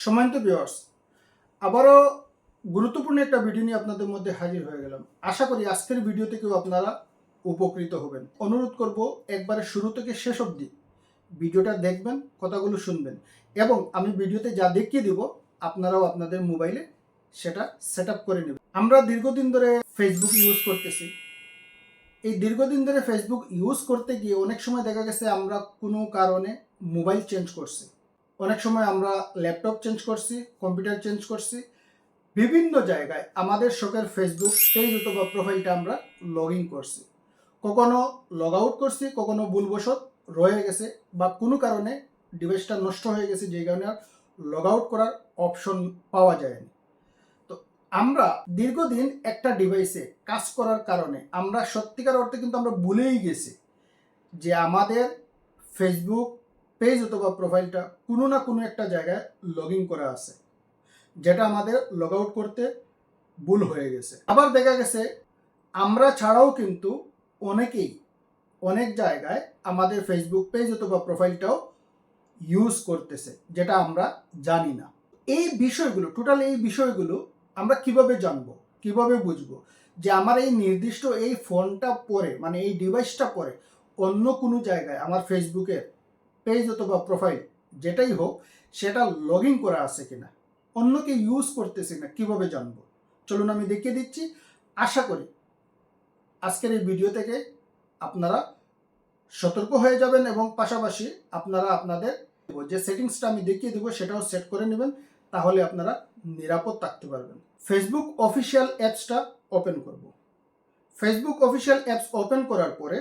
সম্মানিত ভিউয়ার্স আবারও গুরুত্বপূর্ণ একটা ভিডিও নিয়ে আপনাদের মধ্যে হাজির হয়ে গেলাম। আশা করি আজকের ভিডিও থেকেও আপনারা উপকৃত হবেন। অনুরোধ করব, একবারে শুরু থেকে শেষ অবধি ভিডিওটা দেখবেন, কথাগুলো শুনবেন। এবং আমি ভিডিওতে যা দেখিয়ে দিব, আপনারাও আপনাদের মোবাইলে সেটা সেট করে নেবেন। আমরা দীর্ঘদিন ধরে ফেসবুক ইউজ করতেছি। এই দীর্ঘদিন ধরে ফেসবুক ইউজ করতে গিয়ে অনেক সময় দেখা গেছে আমরা কোনো কারণে মোবাইল চেঞ্জ করছি। অনেক সময় আমরা ল্যাপটপ চেঞ্জ করছি কম্পিউটার চেঞ্জ করছি। বিভিন্ন জায়গায় আমাদের শখের ফেসবুক পেজ অথবা প্রোফাইলটা আমরা লগ ইন করছি। কখনো লগ আউট করছি, কখনো ভুলবশত রয়ে গেছে বা কোনো কারণে ডিভাইসটা নষ্ট হয়ে গেছে, যেই কারণে আর লগ আউট করার অপশন পাওয়া যায়নি। তো আমরা দীর্ঘদিন একটা ডিভাইসে কাজ করার কারণে আমরা সত্যিকার অর্থে কিন্তু আমরা ভুলেই গেছি যে আমাদের ফেসবুক পেজ অথবা প্রোফাইলটা কোনো না কোনো একটা জায়গায় লগ ইন করা আছে, যেটা আমাদের লগ আউট করতে ভুল হয়ে গেছে। আবার দেখা গেছে, আমরা ছাড়াও কিন্তু অনেকেই অনেক জায়গায় আমাদের ফেসবুক পেজ অথবা প্রোফাইলটাও ইউজ করতেছে, যেটা আমরা জানি না। এই বিষয়গুলো টোটাল এই বিষয়গুলো আমরা কীভাবে জানব, কীভাবে বুঝব যে আমার এই নির্দিষ্ট এই ফোনটা পরে মানে এই ডিভাইসটা পরে অন্য কোনো জায়গায়, আমার ফেসবুকের পেজ অথবা প্রোফাইল যেটাই হোক, সেটা লগ ইন করা আছে কিনা, অন্যকে ইউজ করতেছে না, কীভাবে জানব? চলুন আমি দেখিয়ে দিচ্ছি, আশা করি আজকের এই ভিডিও থেকে আপনারা সতর্ক হয়ে যাবেন এবং পাশাপাশি আপনারা আপনাদের যে সেটিংসটা আমি দেখিয়ে দেবো, সেটাও সেট করে নেবেন, তাহলে আপনারা নিরাপদ থাকতে পারবেন। ফেসবুক অফিসিয়াল অ্যাপসটা ওপেন করব। ফেসবুক অফিসিয়াল অ্যাপস ওপেন করার পরে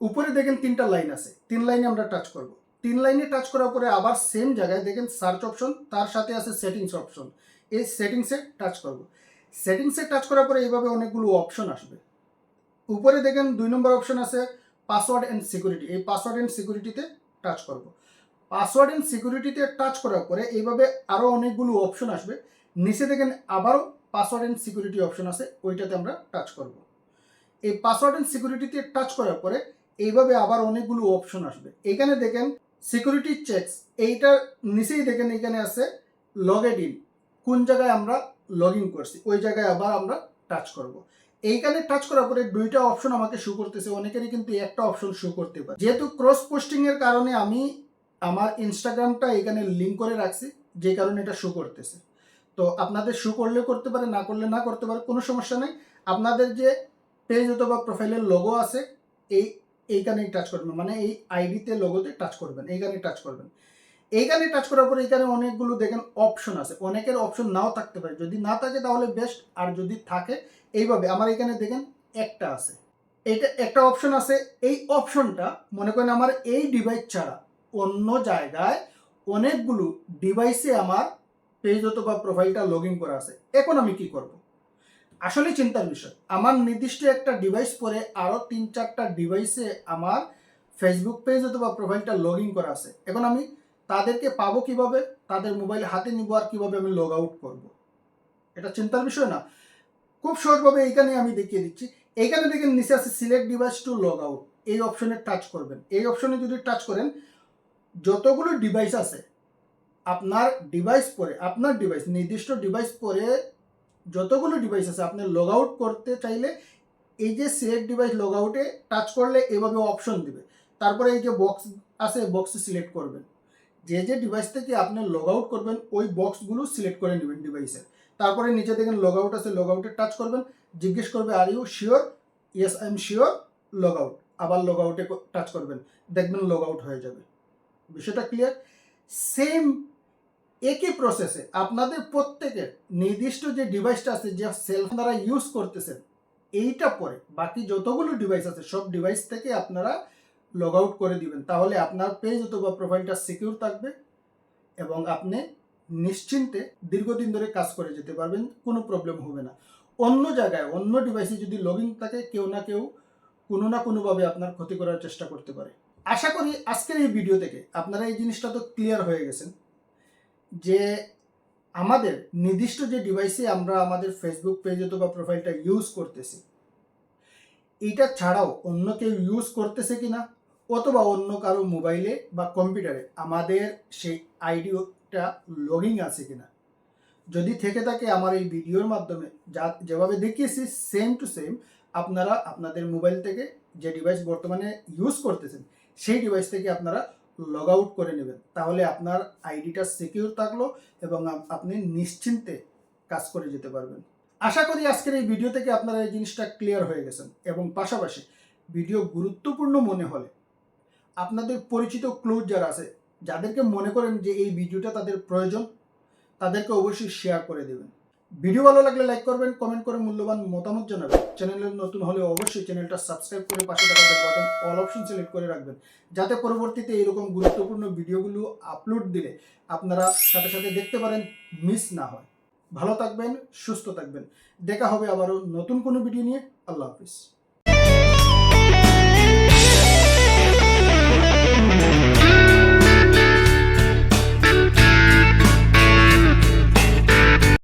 উপরে দেখেন তিনটা লাইন আছে। তিন লাইনে আমরা টাচ করব। তিন লাইনে টাচ করার পরে আবার সেম জায়গায় দেখেন সার্চ অপশন তার সাথে আছে সেটিংস অপশন এই সেটিংসে টাচ করব। সেটিংসে টাচ করার পরে এইভাবে অনেকগুলো অপশন আসবে। উপরে দেখেন দুই নম্বর অপশন আছে পাসওয়ার্ড অ্যান্ড সিকিউরিটি এই পাসওয়ার্ড অ্যান্ড সিকিউরিটিতে টাচ করব। পাসওয়ার্ড অ্যান্ড সিকিউরিটিতে টাচ করার পরে এইভাবে আরও অনেকগুলো অপশন আসবে। নিচে দেখেন আবারও পাসওয়ার্ড অ্যান্ড সিকিউরিটি অপশন আছে, ওইটাতে আমরা টাচ করব। এই পাসওয়ার্ড অ্যান্ড সিকিউরিটিতে টাচ করার পরে এইভাবে আবার অনেকগুলো অপশন আসবে। এখানে দেখেন সিকিউরিটি চেকস এইটার নিচেই দেখেন এখানে আছে লগেড ইন কোন জায়গায় আমরা লগ ইন করছি, ওই জায়গায় আবার আমরা টাচ করব। এইখানে টাচ করার পরে দুইটা অপশন আমাকে শো করতেছে, অনেকেরই কিন্তু একটা অপশন শো করতে পারে। যেহেতু ক্রস পোস্টিং এর কারণে আমি আমার ইনস্টাগ্রামটা এখানে লিঙ্ক করে রাখছি, যে কারণে এটা শো করতেছে। তো আপনাদের শো করলে করতে পারে, না করলে না করতে পারে, কোনো সমস্যা নেই। আপনাদের যে পেজ অথবা প্রোফাইলের লোগো আছে, এই এইখানেই টাচ করবেন মানে এই আইডিতে লোগোতে টাচ করবেন এইখানে টাচ করবেন। এইখানে টাচ করার পরে এখানে অনেকগুলো দেখেন অপশন আছে, অনেকের অপশন নাও থাকতে পারে। যদি না থাকে তাহলে বেস্ট আর যদি থাকে, এইভাবে। আমার এখানে দেখেন একটা আছে। এটা একটা অপশন আছে, এই অপশনটা মনে করেন আমার এই ডিভাইস ছাড়া অন্য জায়গায় অনেকগুলো ডিভাইসে আমার পেজ অথবা প্রোফাইলটা লগ ইন করা আছে। এখন আমি কি করব? আসলে চিন্তার বিষয়। আমার নির্দিষ্ট একটা ডিভাইস পরে আরও তিন চারটা ডিভাইসে আমার ফেসবুক পেজ অথবা প্রোফাইলটা লগ ইন করা আছে। এখন আমি তাদেরকে পাবো কীভাবে? তাদের মোবাইল হাতে নিব আর কীভাবে আমি লগ আউট করব? এটা চিন্তার বিষয় না। খুব সহজভাবে এইখানে আমি দেখিয়ে দিচ্ছি। এইখানে দেখেন নিচে আছে select device to log out এই অপশনে টাচ করবেন। এই অপশনে যদি টাচ করেন, যতগুলো ডিভাইস আছে, আপনার ডিভাইস পরে, আপনার ডিভাইস নির্দিষ্ট ডিভাইস পরে যতগুলো ডিভাইস আছে, আপনি লগ আউট করতে চাইলে এই যে সিলেক্ট ডিভাইস লগ আউটে টাচ করলে এভাবে অপশন দিবে। তারপরে এই যে বক্স আছে বক্সে সিলেক্ট করবেন। যে যে ডিভাইস থেকে আপনি লগ আউট করবেন, ওই বক্সগুলো সিলেক্ট করে নেবেন ডিভাইসের তারপরে নিচে দেখেন লগ আউট আছে লগ আউটে টাচ করবেন। জিজ্ঞেস করবে are you sure yes I am sure log out আবার লগ আউটে টাচ করবেন। দেখবেন লগ আউট হয়ে যাবে। বিষয়টা ক্লিয়ার সেম একই প্রসেসে আপনাদের প্রত্যেকের নির্দিষ্ট যে ডিভাইসটা আছে যে সেলফ দ্বারা ইউজ করতেছেন, এইটা পরে বাকি যতগুলো ডিভাইস আছে সব ডিভাইস থেকে আপনারা লগ আউট করে দিবেন। তাহলে আপনার পেজ অথবা প্রোফাইলটা সিকিউর থাকবে এবং আপনি নিশ্চিন্তে দীর্ঘদিন ধরে কাজ করে যেতে পারবেন, কোনো প্রবলেম হবে না। অন্য জায়গায়, অন্য ডিভাইসে যদি লগ ইন থাকে, কেউ না কেউ কোনো না কোনোভাবে আপনার ক্ষতি করার চেষ্টা করতে পারে। আশা করি আজকের এই ভিডিও থেকে আপনারা এই জিনিসটা তো ক্লিয়ার হয়ে গেছেন। যে আমাদের নির্দিষ্ট যে ডিভাইসে আমরা আমাদের ফেসবুক পেজ অথবা প্রোফাইলটা ইউজ করতেছি, এটা ছাড়াও অন্য কেউ ইউজ করতেছে কিনা অথবা অন্য কারও মোবাইলে বা কম্পিউটারে আমাদের সেই আইডিটা লগিং আছে কিনা, যদি থেকে থাকে আমার এই ভিডিওর মাধ্যমে, যা যেভাবে দেখিয়েছি সেম টু সেম আপনারা আপনাদের মোবাইল থেকে যে ডিভাইস বর্তমানে ইউজ করতেছেন, সেই ডিভাইস থেকে আপনারা লগ আউট করে নেবেন। তাহলে আপনার আইডিটা সিকিউর থাকল এবং আপনি নিশ্চিন্তে কাজ করে যেতে পারবেন। আশা করি আজকের এই ভিডিও থেকে আপনারা এই জিনিসটা ক্লিয়ার হয়ে গেছেন এবং পাশাপাশি ভিডিও গুরুত্বপূর্ণ মনে হলে আপনাদের পরিচিত ক্লোজ যারা আছে, যাদেরকে মনে করেন যে এই ভিডিওটা তাদের প্রয়োজন, তাদেরকে অবশ্যই শেয়ার করে দেবেন। ভিডিও ভালো লাগলে লাইক করবেন কমেন্ট করে মূল্যবান মতামত জানাবেন। চ্যানেলের নতুন হলে অবশ্যই চ্যানেলটা সাবস্ক্রাইব করে পাশে থাকা bell button all option select করে রাখবেন। যাতে পরবর্তীতে এরকম গুরুত্বপূর্ণ ভিডিওগুলো আপলোড দিলে আপনারা সাথে সাথে দেখতে পারেন মিস না হয়। ভালো থাকবেন, সুস্থ থাকবেন। দেখা হবে আবারও নতুন কোনো ভিডিও নিয়ে। আল্লাহ হাফিজ।